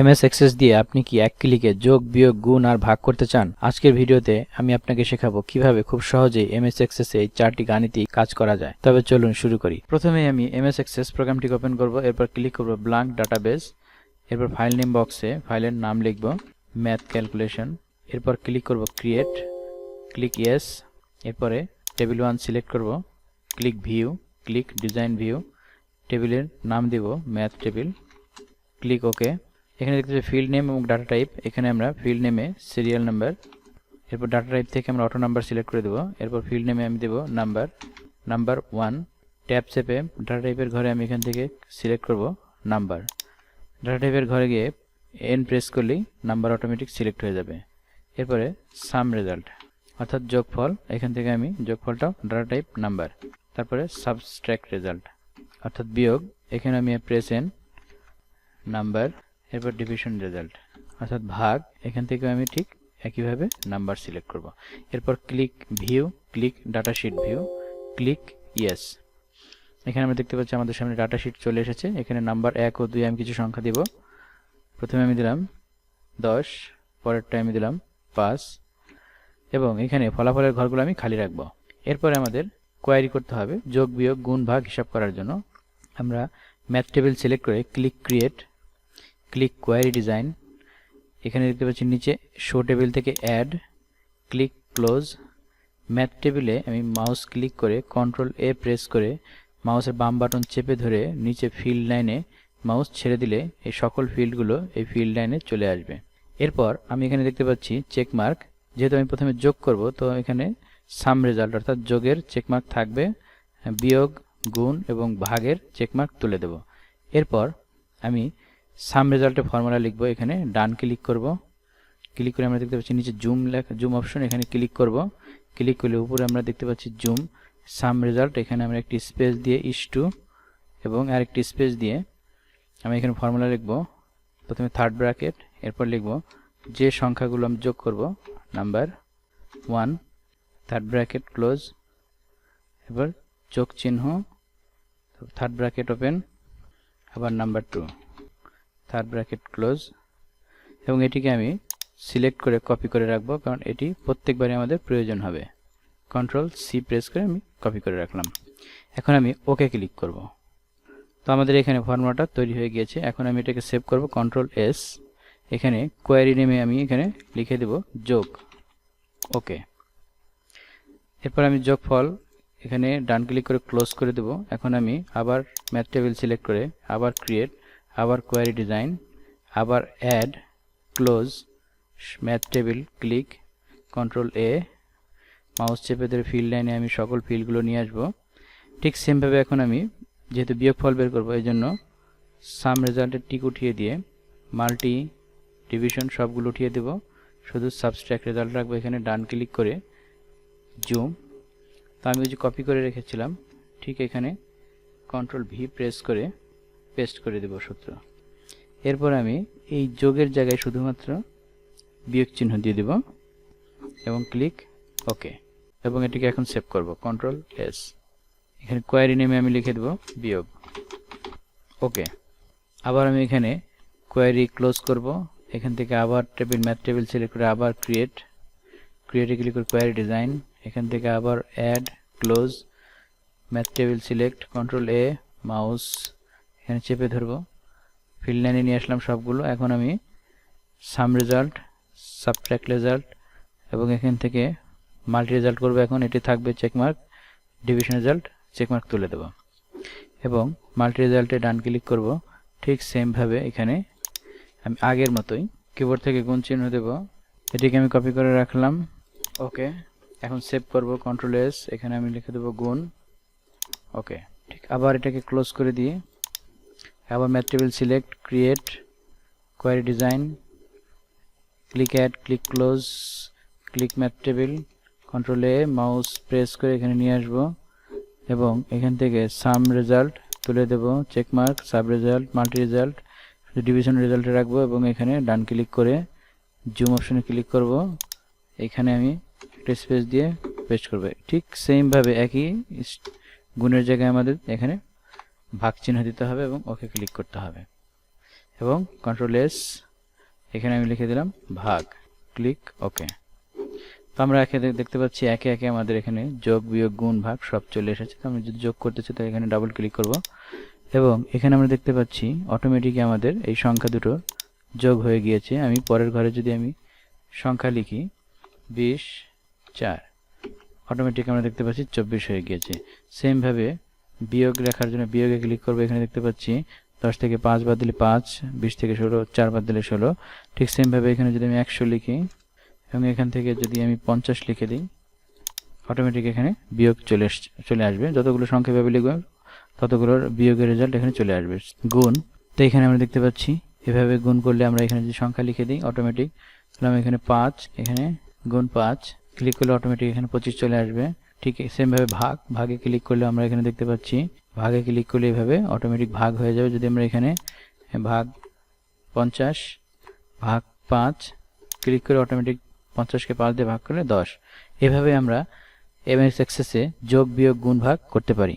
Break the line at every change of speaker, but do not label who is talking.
MS access দিয়ে আপনি কি এক ক্লিকে যোগ, বিয়োগ, গুণ আর ভাগ করতে চান? আজকের ভিডিওতে আমি আপনাকে শেখাবো কীভাবে খুব সহজেই এমএস এক্সেসে এই চারটি গাণিতিক কাজ করা যায়। তবে চলুন শুরু করি। প্রথমে আমি এমএস এক্সেস প্রোগ্রামটিকে ওপেন করব, এরপর ক্লিক করব ব্ল্যাঙ্ক ডাটাবেস, এরপর ফাইল নেম বক্সে ফাইলের নাম লিখব, ম্যাথ ক্যালকুলেশন, এরপর ক্লিক করব ক্রিয়েট, ক্লিক ইয়েস, এরপরে টেবিল ওয়ান সিলেক্ট করব, click view, click design view, টেবিলের নাম দিব ম্যাথ টেবিল, ক্লিক ওকে এখানে দেখতে পাচ্ছি ফিল্ড নেম এবং ডাটা টাইপ এখানে আমরা ফিল্ড নেমে সিরিয়াল নাম্বার এরপর ডাটা টাইপ থেকে আমরা অটো নাম্বার সিলেক্ট করে দেবো। এরপর ফিল্ড নেমে আমি দেবো নাম্বার নাম্বার ওয়ান ট্যাব চেপে ডাটা টাইপের ঘরে আমি এখান থেকে সিলেক্ট করব নাম্বার ডাটা টাইপের ঘরে গিয়ে এন প্রেস করলেই নাম্বার অটোমেটিক সিলেক্ট হয়ে যাবে। এরপরে সাম রেজাল্ট অর্থাৎ যোগফল। এখান থেকে আমি যোগফলটাও ডাটা টাইপ নাম্বার তারপরে সাবস্ট্র্যাক্ট রেজাল্ট অর্থাৎ বিয়োগ। এখানে আমি প্রেস এন নাম্বার এরপর ডিভিশন রেজাল্ট অর্থাৎ ভাগ, এখান থেকে আমি ঠিক একইভাবে নাম্বার সিলেক্ট করব। এরপর click view click data sheet view click yes এখানে আমরা দেখতে পাচ্ছি আমাদের সামনে ডাটা শিট চলে এসেছে। এখানে নাম্বার এক ও দুই আমি কিছু সংখ্যা দিব। প্রথমে আমি দিলাম দশ, পরেরটা আমি দিলাম পাঁচ এবং এখানে ফলাফলের ঘরগুলো আমি খালি রাখব। এরপরে আমাদের কোয়ারি করতে হবে যোগ বিয়োগ গুণ ভাগ হিসাব করার জন্য। আমরা ম্যাথ টেবিল সিলেক্ট করে click create click query design এখানে দেখতে পাচ্ছি নিচে শো টেবিল থেকে অ্যাড ক্লিক ক্লোজ ম্যাথ টেবিলে আমি মাউস ক্লিক করে কন্ট্রোল এ প্রেস করে মাউসের বাম বাটন চেপে ধরে নিচে ফিল্ড লাইনে মাউস ছেড়ে দিলে এই সকল ফিল্ডগুলো এই ফিল্ড লাইনে চলে আসবে। এরপর আমি এখানে দেখতে পাচ্ছি চেকমার্ক যেহেতু আমি প্রথমে যোগ করব, তো এখানে সাম রেজাল্ট অর্থাৎ যোগের চেকমার্ক থাকবে, বিয়োগ, গুণ এবং ভাগের চেকমার্ক তুলে দেব। এরপর আমি সাম রেজাল্টে ফর্মুলা লিখব এখানে, ডান ক্লিক করব। ক্লিক করে আমরা দেখতে পাচ্ছি নিচে জুম লেখা, জুম অপশন, এখানে ক্লিক করব। ক্লিক করলে উপরে আমরা দেখতে পাচ্ছি জুম, সাম রেজাল্ট, এখানে আমরা একটি স্পেস দিয়ে ইস টু এবং আরেকটি স্পেস দিয়ে আমি এখানে ফর্মুলা লিখব। প্রথমে থার্ড ব্র্যাকেট, এরপর লিখব যে সংখ্যাগুলো আমি যোগ করব, number one, third bracket close, এবার যোগ চিহ্ন, থার্ড ব্র্যাকেট ওপেন, আবার number two. Third bracket close এবং এটিকে আমি সিলেক্ট করে কপি করে রাখব, কারণ এটি প্রত্যেকবারই আমাদের প্রয়োজন হবে। কন্ট্রোল সি প্রেস করে আমি কপি করে রাখলাম। এখন আমি ওকে ক্লিক করব। তো আমাদের এখানে ফর্মুলাটা তৈরি হয়ে গিয়েছে। এখন আমি এটাকে সেভ করব কন্ট্রোল এস এখানে কোয়ারি নেমে আমি এখানে লিখে দেব, যোগ। ওকে এরপর আমি যোগফল এখানে ডান ক্লিক করে ক্লোজ করে দেব। এখন আমি আবার ম্যাথ টেবিল সিলেক্ট করে আবার ক্রিয়েট আবার কোয়ারি ডিজাইন আবার add close math table click control A mouse চেপে ধরে ফিল্ড লাইনে আমি সকল ফিল্ডগুলো নিয়ে আসব। ঠিক সেমভাবে এখন আমি যেহেতু বিয়োগফল বের করব এই জন্য সাম রেজাল্টের টিক উঠিয়ে দিয়ে মাল্টি ডিভিশন সবগুলো উঠিয়ে দেব। শুধু সাবস্ট্র্যাক্ট রেজাল্ট রাখব এখানে, ডান ক্লিক করে জুম তো আমি যে কপি করে রেখেছিলাম, ঠিক এখানে কন্ট্রোল ভি প্রেস করে পেস্ট করে দেব সূত্র। এরপর আমি এই যোগের জায়গায় শুধুমাত্র বিয়োগ চিহ্ন দিয়ে দেব এবং ক্লিক ওকে এবং এটিকে এখন সেভ করব। কন্ট্রোল এস এখানে কোয়ারি নেমে আমি লিখে দেব বিয়োগ। ওকে আবার আমি এখানে কোয়ারি ক্লোজ করব। এখান থেকে আবার টেবিল ম্যাথ টেবিল সিলেক্ট করে আবার ক্রিয়েট ক্রিয়েটে ক্লিক করে কোয়ারি ডিজাইন এখান থেকে আবার add close math table select control A mouse এখানে চেপে ধরবো। ফিল্ড লাইনে নিয়ে আসলাম সবগুলো। এখন আমি সাম রেজাল্ট সাবট্র্যাক্ট রেজাল্ট এবং এখান থেকে মাল্টি রেজাল্ট করব এখন। এটি থাকবে চেকমার্ক ডিভিশন রেজাল্ট চেকমার্ক তুলে দেব। এবং মাল্টি রেজাল্টে ডান ক্লিক করব। ঠিক সেমভাবে এখানে আমি আগের মতোই কিবোর্ড থেকে গুণ চিহ্ন দেব। এটিকে আমি কপি করে রাখলাম। ওকে এখন সেভ করব। কন্ট্রোল এস এখানে আমি লিখে দেবো গুণ। ওকে ঠিক আবার এটাকে ক্লোজ করে দিয়ে আবার math table select create query design click add click close click math table control A mouse press করে এখানে নিয়ে আসব, এবং এখান থেকে সাম রেজাল্ট তুলে দেব checkmark sub result multi result division রেজাল্টে রাখব, এবং এখানে ডান ক্লিক করে জুম অপশনে ক্লিক করব, এখানে আমি একটা স্পেস দিয়ে পেস্ট করবে, ঠিক সেমভাবে একই গুণের জায়গায় আমাদের এখানে ভাগ চিহ্ন দিতে হবে এবং ওকে ক্লিক করতে হবে। এবং কন্ট্রোল এস এখানে আমি লিখে দিলাম ভাগ। ক্লিক ওকে তো আমরা একে দেখতে পাচ্ছি একে একে আমাদের এখানে যোগ, বিয়োগ, গুণ, ভাগ সব চলে এসেছে। তো আমি যদি যোগ করতে চাই তো এখানে ডাবল ক্লিক করব। এবং এখানে আমরা দেখতে পাচ্ছি অটোমেটিকই আমাদের এই সংখ্যা দুটো যোগ হয়ে গিয়েছে। আমি পরের ঘরে যদি আমি সংখ্যা লিখি, বিশ, চার অটোমেটিক আমরা দেখতে পাচ্ছি চব্বিশ হয়ে গিয়েছে। সেমভাবে বিয়োগ লেখার জন্য বিয়োগে ক্লিক করব, এখানে দেখতে পাচ্ছি দশ থেকে পাঁচ বাদ দিলে পাঁচ, বিশ থেকে ষোলো, চার বাদ দিলে ষোলো। ঠিক সেমভাবে এখানে যদি আমি একশো লিখি এবং এখান থেকে যদি আমি পঞ্চাশ লিখে দিই অটোমেটিক এখানে বিয়োগ চলে চলে আসবে। যতগুলো সংখ্যা ভাবে লিখবে, ততগুলোর বিয়োগের রেজাল্ট এখানে চলে আসবে। গুণ, তো এখানে আমরা দেখতে পাচ্ছি, এভাবে গুণ করলে আমরা এখানে যদি সংখ্যা লিখে দিই অটোমেটিক তাহলে আমি এখানে পাঁচ, এখানে গুণ পাঁচ ক্লিক করলে অটোমেটিক এখানে পঁচিশ চলে আসবে। ঠিক সেমভাবে ভাগ, ভাগে ক্লিক করলে আমরা এখানে দেখতে পাচ্ছি, ভাগে ক্লিক করলে এভাবে অটোমেটিক ভাগ হয়ে যাবে যদি আমরা এখানে ভাগ পঞ্চাশ, ভাগ পাঁচ ক্লিক করে অটোমেটিক পঞ্চাশকে পাঁচ দিয়ে ভাগ করলে দশ। এভাবে আমরা এমএস এক্সেসে যোগ বিয়োগ গুণ ভাগ করতে পারি।